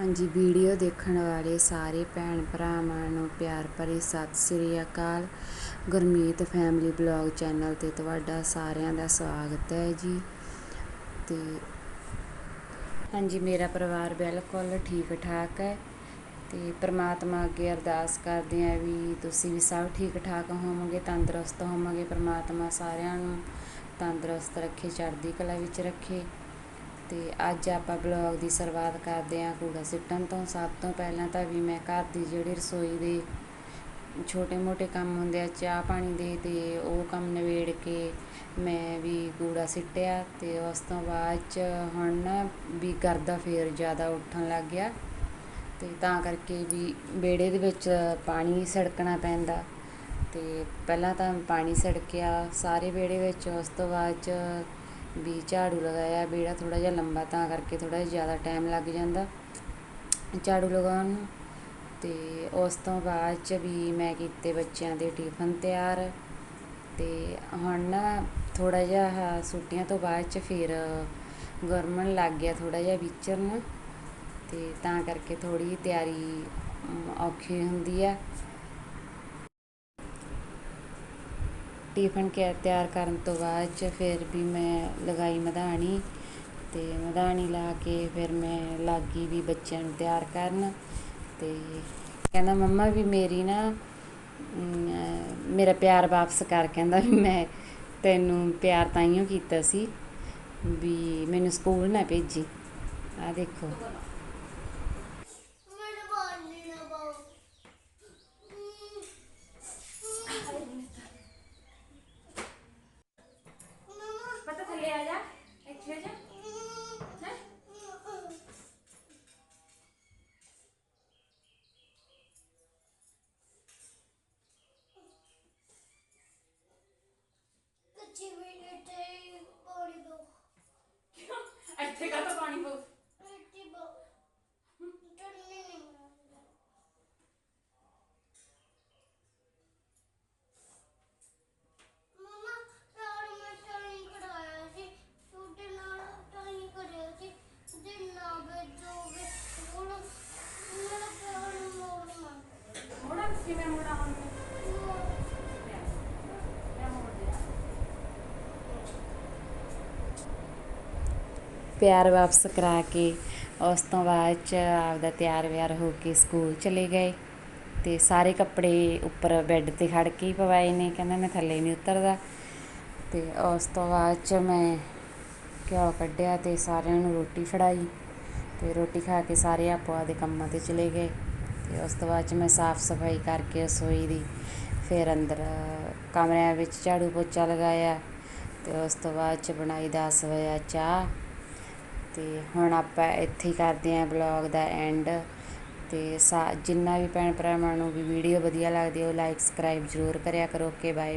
ਹਾਂਜੀ, ਵੀਡੀਓ ਦੇਖਣ ਵਾਲੇ ਸਾਰੇ ਭੈਣ ਭਰਾਵਾਂ ਨੂੰ ਪਿਆਰ ਭਰੀ ਸਤਿ ਸ੍ਰੀ ਅਕਾਲ। ਗੁਰਮੀਤ ਫੈਮਿਲੀ ਬਲੌਗ ਚੈਨਲ ਤੇ ਤੁਹਾਡਾ ਸਾਰਿਆਂ ਦਾ ਸਵਾਗਤ ਹੈ ਜੀ। ਤੇ ਹਾਂਜੀ, ਮੇਰਾ ਪਰਿਵਾਰ ਬਿਲਕੁਲ ਠੀਕ ਠਾਕ ਹੈ। ਤੇ ਪ੍ਰਮਾਤਮਾ ਅੱਗੇ ਅਰਦਾਸ ਕਰਦੇ ਆ ਵੀ ਤੁਸੀਂ ਵੀ ਸਭ ਠੀਕ ਠਾਕ ਹੋਵੋਗੇ, ਤੰਦਰੁਸਤ ਹੋਵੋਗੇ। ਪ੍ਰਮਾਤਮਾ ਸਾਰਿਆਂ ਨੂੰ ਤੰਦਰੁਸਤ ਰੱਖੇ, ਚੜ੍ਹਦੀ ਕਲਾ ਵਿੱਚ ਰੱਖੇ। ਅਤੇ ਅੱਜ ਆਪਾਂ ਬਲੌਗ ਦੀ ਸ਼ੁਰੂਆਤ ਕਰਦੇ ਹਾਂ ਕੂੜਾ ਸਿੱਟਣ ਤੋਂ। ਸਭ ਤੋਂ ਪਹਿਲਾਂ ਤਾਂ ਵੀ ਮੈਂ ਘਰ ਦੀ ਜਿਹੜੀ ਰਸੋਈ ਦੇ ਛੋਟੇ ਮੋਟੇ ਕੰਮ ਹੁੰਦੇ ਆ, ਚਾਹ ਪਾਣੀ ਦੇ, ਤੇ ਉਹ ਕੰਮ ਨਿਬੇੜ ਕੇ ਮੈਂ ਵੀ ਕੂੜਾ ਸਿੱਟਿਆ ਤੇ ਉਸ ਤੋਂ ਬਾਅਦ ਚ ਹੁਣ ਨਾ ਵੀ ਗਰਦਾ ਫੇਰ ਜ਼ਿਆਦਾ ਉੱਠਣ ਲੱਗ ਗਿਆ। ਤੇ ਤਾਂ ਕਰਕੇ ਵੀ ਵਿਹੜੇ ਦੇ ਵਿੱਚ ਪਾਣੀ ਸੜਕਣਾ ਪੈਂਦਾ। ਤੇ ਪਹਿਲਾਂ ਤਾਂ ਪਾਣੀ ਸੜਕਿਆ ਸਾਰੇ ਵਿਹੜੇ ਵਿੱਚ, ਉਸ ਤੋਂ ਬਾਅਦ ਚ ਵੀ ਝਾੜੂ ਲਗਾਇਆ ਵਿਹੜਾ ਥੋੜ੍ਹਾ ਜਿਹਾ ਲੰਬਾ ਤਾਂ ਕਰਕੇ ਥੋੜ੍ਹਾ ਜਿਹਾ ਜ਼ਿਆਦਾ ਟਾਈਮ ਲੱਗ ਜਾਂਦਾ। ਝਾੜੂ ਲਗਾਉਣ ਨੂੰ। ਅਤੇ ਉਸ ਤੋਂ ਬਾਅਦ ਚ ਵੀ ਮੈਂ ਕੀਤੇ ਬੱਚਿਆਂ ਦੇ ਟਿਫਨ ਤਿਆਰ। ਅਤੇ ਹੁਣ ਨਾ ਥੋੜ੍ਹਾ ਜਿਹਾ ਆਹ ਛੁੱਟੀਆਂ ਤੋਂ ਬਾਅਦ ਚ ਫਿਰ ਗਰਮਣ ਲੱਗ ਗਿਆ ਥੋੜ੍ਹਾ ਜਿਹਾ ਵਿਚਰਨ। ਅਤੇ ਤਾਂ ਕਰਕੇ ਥੋੜੀ ਤਿਆਰੀ ਔਖੀ ਹੁੰਦੀ ਆ। ਟਿਫਨ ਕੇ ਤਿਆਰ ਕਰਨ ਤੋਂ ਬਾਅਦ ਚ ਫਿਰ ਵੀ ਮੈਂ ਲਗਾਈ ਮਧਾਣੀ ਅਤੇ ਮਧਾਣੀ ਲਾ ਕੇ ਫਿਰ ਮੈਂ ਲੱਗੀ ਵੀ ਬੱਚਿਆਂ ਨੂੰ ਤਿਆਰ ਕਰਨ ਅਤੇ ਕਹਿੰਦਾ ਮੰਮਾ ਵੀ ਮੇਰੀ ਨਾ ਮੇਰਾ ਪਿਆਰ ਵਾਪਸ ਕਰ ਕਹਿੰਦਾ ਵੀ ਮੈਂ ਤੈਨੂੰ ਪਿਆਰ ਤਾਈਓ ਕੀਤਾ ਸੀ ਵੀ ਮੈਨੂੰ ਸਕੂਲ ਨਾ ਭੇਜੀ। ਆਹ ਦੇਖੋ। ਕੱਚੀ ਵੀਡੀਓ ਤੇ ਬੋੜੀ ਦੋ ਇੱਥੇ ਕਾ ਪਾਣੀ ਪਊ ਮਿੱਟੀ ਬੋ ਟੰਨੀ ਨਹੀਂ ਮਾਰਦਾ ਮਮਾ ਰਾਤ ਮੈਂ ਟਾਈਮ ਕਰਾਇਆ ਸੀ ਛੋਟੇ ਨਾਲ ਟਾਈਮ ਕਰਿਆ ਸੀ ਜੇ ਨਾ ਬੇਜੋਗੇ ਉਹ ਮੇਰਾ ਪਿਆਰ ਮੋੜ ਮੰਗ ਮੋੜਾ ਕਿਵੇਂ ਮੋੜਾ ਹੁਣ ਮੈਂ ਮੋੜ ਦਿਆ ਪਿਆਰ ਵਾਪਸ ਕਰਾ ਕੇ ਉਸ ਤੋਂ ਬਾਅਦ ਚ ਆਪਦਾ ਤਿਆਰ ਵਿਆਰ ਹੋ ਕੇ ਸਕੂਲ ਚਲੇ ਗਏ ਅਤੇ ਸਾਰੇ ਕੱਪੜੇ ਉੱਪਰ ਬੈੱਡ ਤੇ ਖੜ੍ਹ ਕੇ ਹੀ ਪਵਾਏ ਨੇ, ਕਹਿੰਦਾ ਮੈਂ ਥੱਲੇ ਨਹੀਂ ਉਤਰਦਾ। ਅਤੇ ਉਸ ਤੋਂ ਬਾਅਦ ਚ ਮੈਂ ਘਿਓ ਕੱਢਿਆ ਅਤੇ ਸਾਰਿਆਂ ਨੂੰ ਰੋਟੀ ਫੜਾਈ ਅਤੇ ਰੋਟੀ ਖਾ ਕੇ ਸਾਰੇ ਆਪੋ ਆਪਦੇ ਕੰਮਾਂ ਤੇ ਚਲੇ ਗਏ ਅਤੇ ਉਸ ਤੋਂ ਬਾਅਦ ਚ ਮੈਂ ਸਾਫ਼ ਸਫ਼ਾਈ ਕਰਕੇ ਰਸੋਈ ਦੀ ਫਿਰ ਅੰਦਰ ਕਮਰਿਆਂ ਵਿੱਚ ਝਾੜੂ ਪੋਚਾ ਲਗਾਇਆ ਅਤੇ ਉਸ ਤੋਂ ਬਾਅਦ ਚ ਬਣਾਈ ਦਸ ਵਜੇ ਚਾਹ ਅਤੇ ਹੁਣ ਆਪਾਂ ਇੱਥੇ ਹੀ ਕਰਦੇ ਹਾਂ ਬਲੌਗ ਦਾ ਐਂਡ ਅਤੇ ਸਾ ਜਿੰਨਾ ਵੀ ਭੈਣ ਭਰਾਵਾਂ ਨੂੰ ਵੀ ਵੀਡੀਓ ਵਧੀਆ ਲੱਗਦੀ ਉਹ ਲਾਈਕ ਸਬਸਕ੍ਰਾਈਬ ਜ਼ਰੂਰ ਕਰਿਆ ਕਰੋ। Okay bye